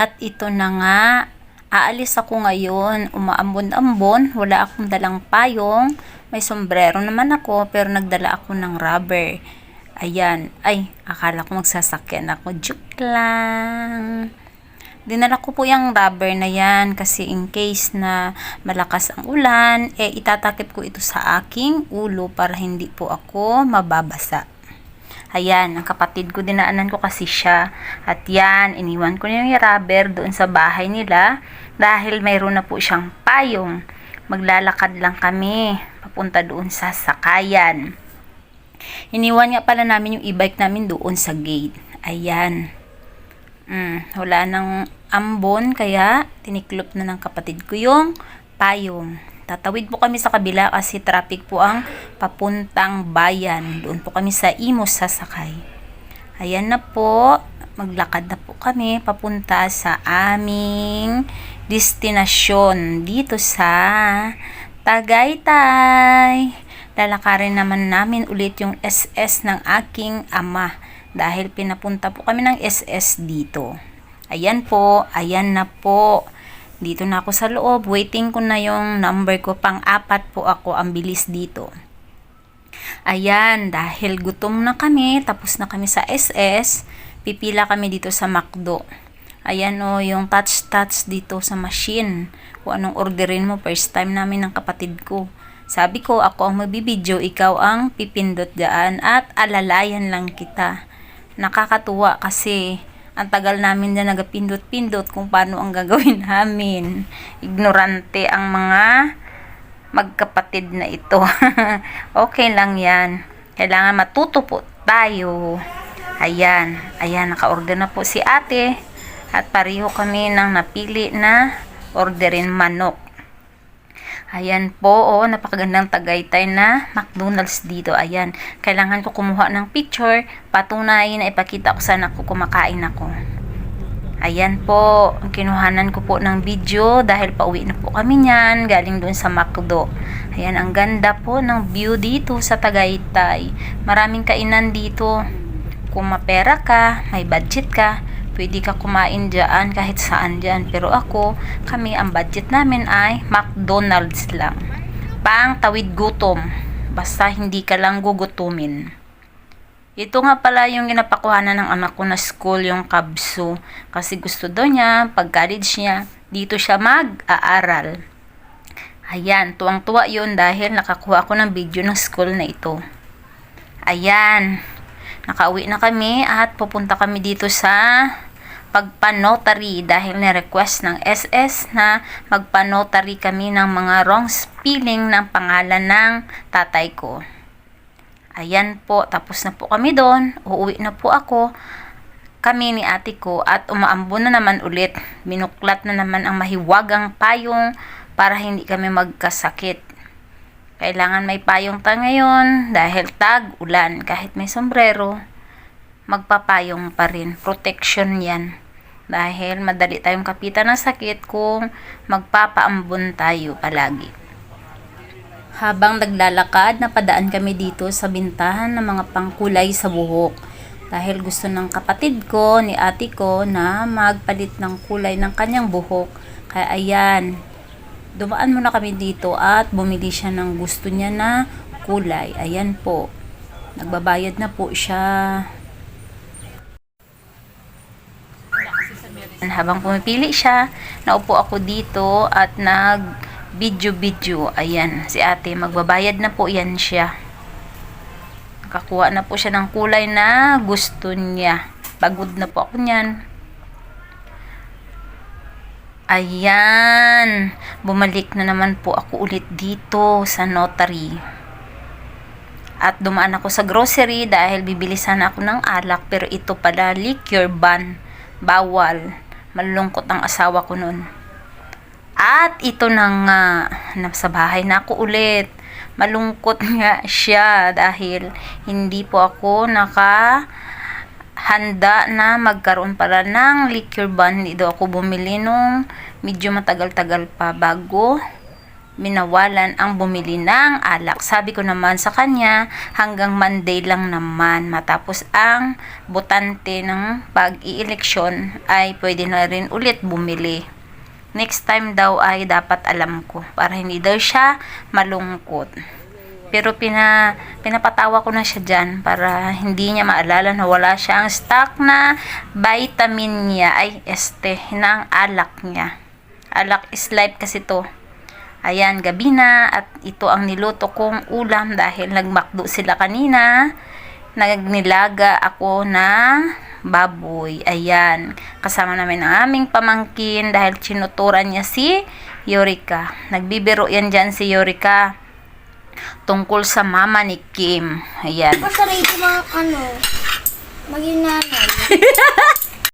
At ito na nga, aalis ako ngayon, umaambon-ambon, wala akong dalang payong, may sombrero naman ako, pero nagdala ako ng rubber. Ayan, ay, akala ko magsasakyan ako, joke lang. Dinala ko po yung rubber na yan kasi in case na malakas ang ulan, eh itatakip ko ito sa aking ulo para hindi po ako mababasa. Ayan, ang kapatid ko dinaanan ko kasi siya. At yan, iniwan ko na yung rubber doon sa bahay nila dahil mayroon na po siyang payong. Maglalakad lang kami papunta doon sa sakayan. Iniwan nga pala namin yung e-bike namin doon sa gate. Ayan. Mm, wala nang ambon kaya tiniklop na ng kapatid ko yung payong. Tatawid po kami sa kabila kasi traffic po ang papuntang bayan. Doon po kami sa Imos sasakay. Ayan na po. Maglakad na po kami papunta sa aming destinasyon dito sa Tagaytay. Lalakarin naman namin ulit yung SS ng aking ama dahil pinapunta po kami ng SS dito. Ayan po, ayan na po. Dito na ako sa loob. Waiting ko na yung number ko. Pang-apat po ako. Ang bilis dito. Ayan, dahil gutom na kami, tapos na kami sa SS, pipila kami dito sa McDo. Ayan o, yung touch-touch dito sa machine. Kung anong orderin mo, first time namin ng kapatid ko. Sabi ko, ako ang magbibideo, ikaw ang pipindot dyan at alalayan lang kita. Nakakatuwa kasi ang tagal namin na nagapindot-pindot kung paano ang gagawin namin. Ignorante ang mga magkapatid na ito. okay lang yan. Kailangan matuto po tayo. Ayan. Ayan, naka-order na po si ate. At pareho kami ng napili na orderin manok. Ayan po, oh, napakagandang tagaytay na McDonald's dito. Ayan, kailangan ko kumuha ng picture, patunay na ipakita ko saan ako kumakain ako. Ayan po, kinuhanan ko po ng video dahil pauwi na po kami niyan, galing doon sa McDo. Ayan, ang ganda po ng view dito sa Tagaytay. Maraming kainan dito. Kung mapera ka, may budget ka, pwede ka kumain dyan kahit saan dyan. Pero ako, kami ang budget namin ay McDonald's lang. Pang tawid gutom. Basta hindi ka lang gugutumin. Ito nga pala yung ginapakuhanan ng anak ko na school, yung Kabsu. Kasi gusto daw niya, pag college niya, dito siya mag-aaral. Ayan, tuwang-tuwa yun dahil nakakuha ko ng video ng school na ito. Ayan, nakauwi na kami at pupunta kami dito sa pagpanotary dahil ni-request ng SS na magpanotary kami ng mga wrong spelling ng pangalan ng tatay ko. Ayan po, tapos na po kami doon. Uuwi na po ako. Kami ni ate ko at umaambo na naman ulit. Binuklat na naman ang mahiwagang payong para hindi kami magkasakit. Kailangan may payong ta ngayon dahil tag, ulan. Kahit may sombrero, magpapayong pa rin. Protection yan. Dahil madali tayong kapitan ng sakit kung magpapaambon tayo palagi. Habang naglalakad, napadaan kami dito sa bintahan ng mga pangkulay sa buhok. Dahil gusto ng kapatid ko, ni ate ko, na magpalit ng kulay ng kanyang buhok. Kaya ayan, dumaan muna kami dito at bumili siya ng gusto niya na kulay. Ayan po. Nagbabayad na po siya. Habang pumipili siya, naupo ako dito at nag video-video. Ayan, si ate, magbabayad na po yan siya. Nakakuha na po siya ng kulay na gusto niya. Pagod na po ako niyan. Ayan, bumalik na naman po ako ulit dito sa notary. At dumaan ako sa grocery dahil bibili sana ako ng alak pero ito pala liquor ban. Bawal. Malungkot ang asawa ko nun. At ito na nga, nasa bahay na ako ulit. Malungkot nga siya dahil hindi po ako naka handa na magkaroon pala ng liquor ban. Hindi ako bumili nung medyo matagal-tagal pa bago binawalan ang bumili ng alak. Sabi ko naman sa kanya, hanggang Monday lang naman matapos ang botante ng pag-ieleksyon ay pwede na rin ulit bumili. Next time daw ay dapat alam ko para hindi daw siya malungkot. Pero pina, pinapatawa ko na siya dyan para hindi niya maalala na wala siya ang stock na vitamin niya ay este ang alak niya. Alak is life kasi to. Ayan, gabi na at ito ang niluto kong ulam dahil nagmakdo sila kanina. Nagnilaga ako na baboy. Ayan, kasama namin ang aming pamangkin dahil chinuturan niya si Yorika. Nagbibiro yan dyan si Yorika tungkol sa mama ni Kim. Ayan. Basta ready mga ano, maging nanay.